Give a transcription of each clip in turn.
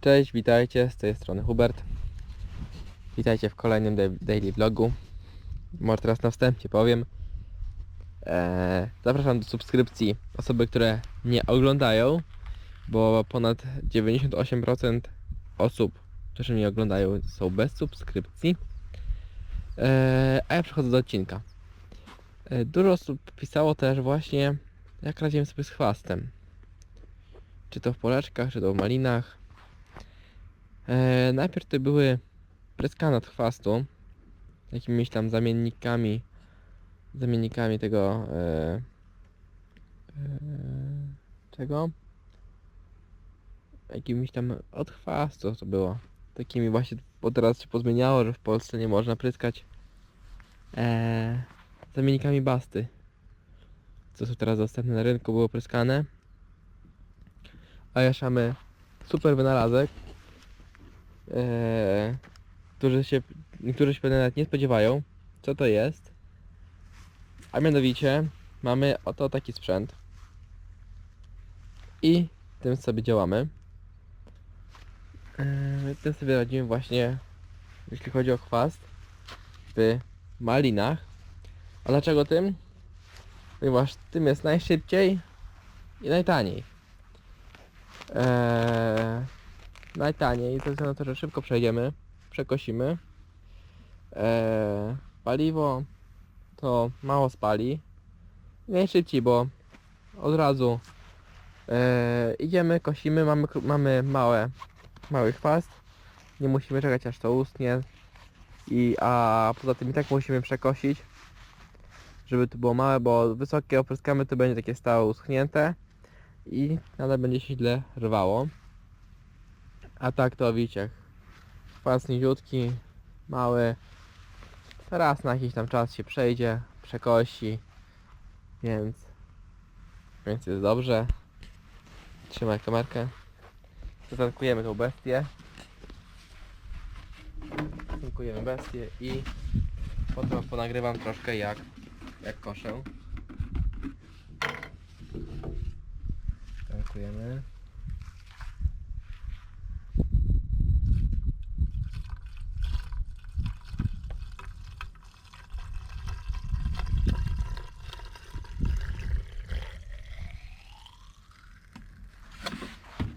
Cześć, witajcie, z tej strony Hubert. Witajcie w kolejnym da- daily vlogu. Może teraz na wstępie powiem. Eee, zapraszam do subskrypcji osoby, które nie oglądają, bo ponad 98% osób, które mnie oglądają są bez subskrypcji. Eee, a ja przechodzę do odcinka. Eee, dużo osób pisało też właśnie, jak radziłem sobie z chwastem. Czy to w poleczkach, czy to w malinach. E, najpierw to były pryskanat chwastu, jakimiś tam zamiennikami, zamiennikami tego, e, e, czego? Jakimiś tam od chwastu to było. Takimi właśnie, bo teraz się pozmieniało, że w Polsce nie można pryskać e, zamiennikami basty. Co są teraz dostępne na rynku, było pryskane. A jeszcze mamy super wynalazek, Eee, którzy się, niektórzy się pewnie nawet nie spodziewają, co to jest. A mianowicie mamy oto taki sprzęt. I tym sobie działamy. Eee, tym sobie radzimy właśnie, jeśli chodzi o chwast, w malinach. A dlaczego tym? Ponieważ tym jest najszybciej i najtaniej. Eee, najtaniej, ze względu na to, że szybko przejdziemy, przekosimy. Eee, paliwo to mało spali. Najszybciej, bo od razu eee, idziemy, kosimy, mamy, mamy małe, mały chwast. Nie musimy czekać aż to ustnie. I, a poza tym i tak musimy przekosić, żeby to było małe, bo wysokie opryskamy to będzie takie stałe uschnięte i nadal będzie się źle rwało. A tak to widzicie, kwas niziutki, mały, raz na jakiś tam czas się przejdzie, przekosi, więc, więc jest dobrze. Trzymaj kamerkę. Zatankujemy tą bestię. Tankujemy bestię i potem ponagrywam troszkę jak, jak koszę. Tankujemy.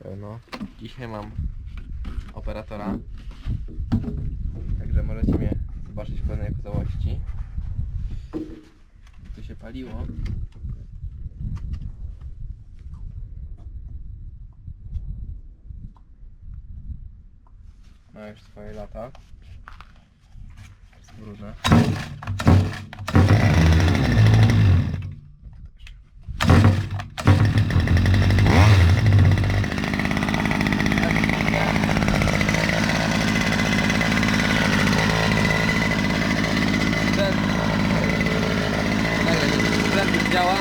No, dzisiaj mam operatora. Także możecie mnie zobaczyć w pełnej całości. Tu się paliło. Ma już swoje lata. Jest brudne. Ten nagle sprzęt już działa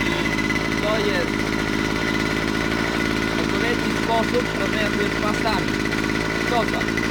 i to jest odpowiedni z pastami. Co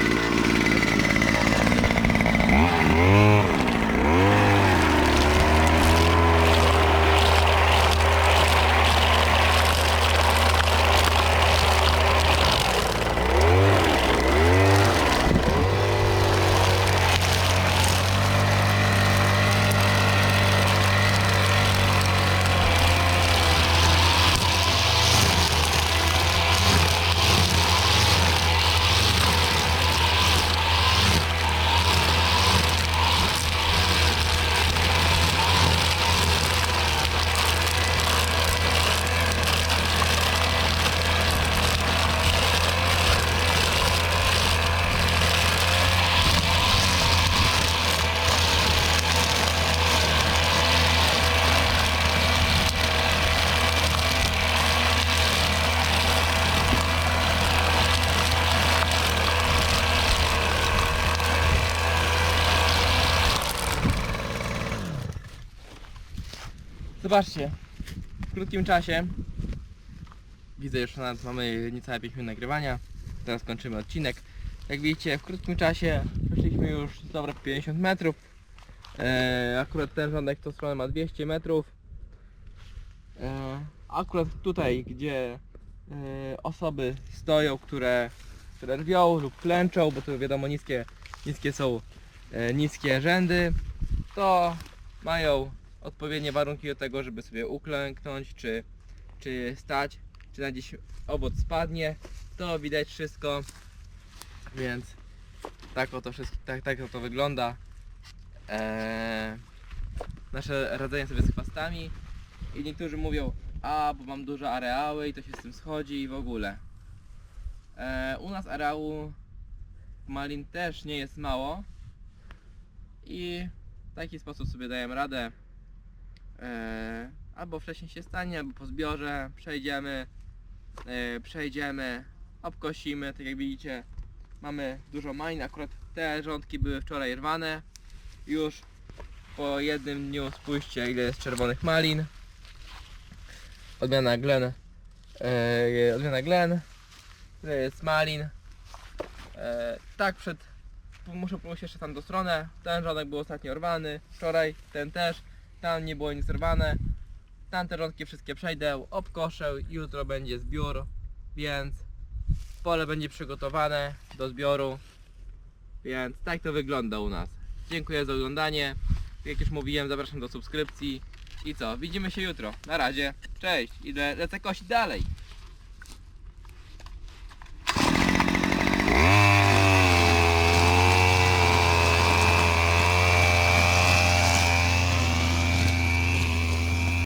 Zobaczcie, w krótkim czasie widzę już nawet mamy niecałe 5 minut nagrywania. Teraz kończymy odcinek. Jak widzicie, w krótkim czasie przeszliśmy już dobre 50 metrów. Eee, akurat ten rządek to stronę ma 200 metrów. Eee, akurat tutaj, gdzie e, osoby stoją, które, które rwią lub klęczą, bo to wiadomo niskie, niskie są e, niskie rzędy, to mają odpowiednie warunki do tego, żeby sobie uklęknąć, czy, czy stać, czy na gdzieś owoc spadnie, to widać wszystko, więc tak oto, wszystko, tak, tak oto wygląda eee, nasze radzenie sobie z chwastami i niektórzy mówią, a bo mam duże areały i to się z tym schodzi i w ogóle. Eee, u nas areału malin też nie jest mało i w taki sposób sobie dajemy radę. Eee, albo wcześniej się stanie, albo po zbiorze przejdziemy, eee, przejdziemy, obkosimy, tak jak widzicie mamy dużo malin, akurat te rządki były wczoraj rwane. Już po jednym dniu spójrzcie ile jest czerwonych malin. Odmiana Glen e, odmiana Glen ile jest malin. E, tak przed muszę pójść jeszcze tam do stronę ten rządek był ostatnio rwany. Wczoraj ten też tam nie było nic rwane. Tamte rządki wszystkie przejdę obkoszę jutro będzie zbiór więc pole będzie przygotowane do zbioru więc tak to wygląda u nas. Dziękuję za oglądanie. Jak już mówiłem zapraszam do subskrypcji. I co, widzimy się jutro. Na razie, cześć, idę lecę kosić dalej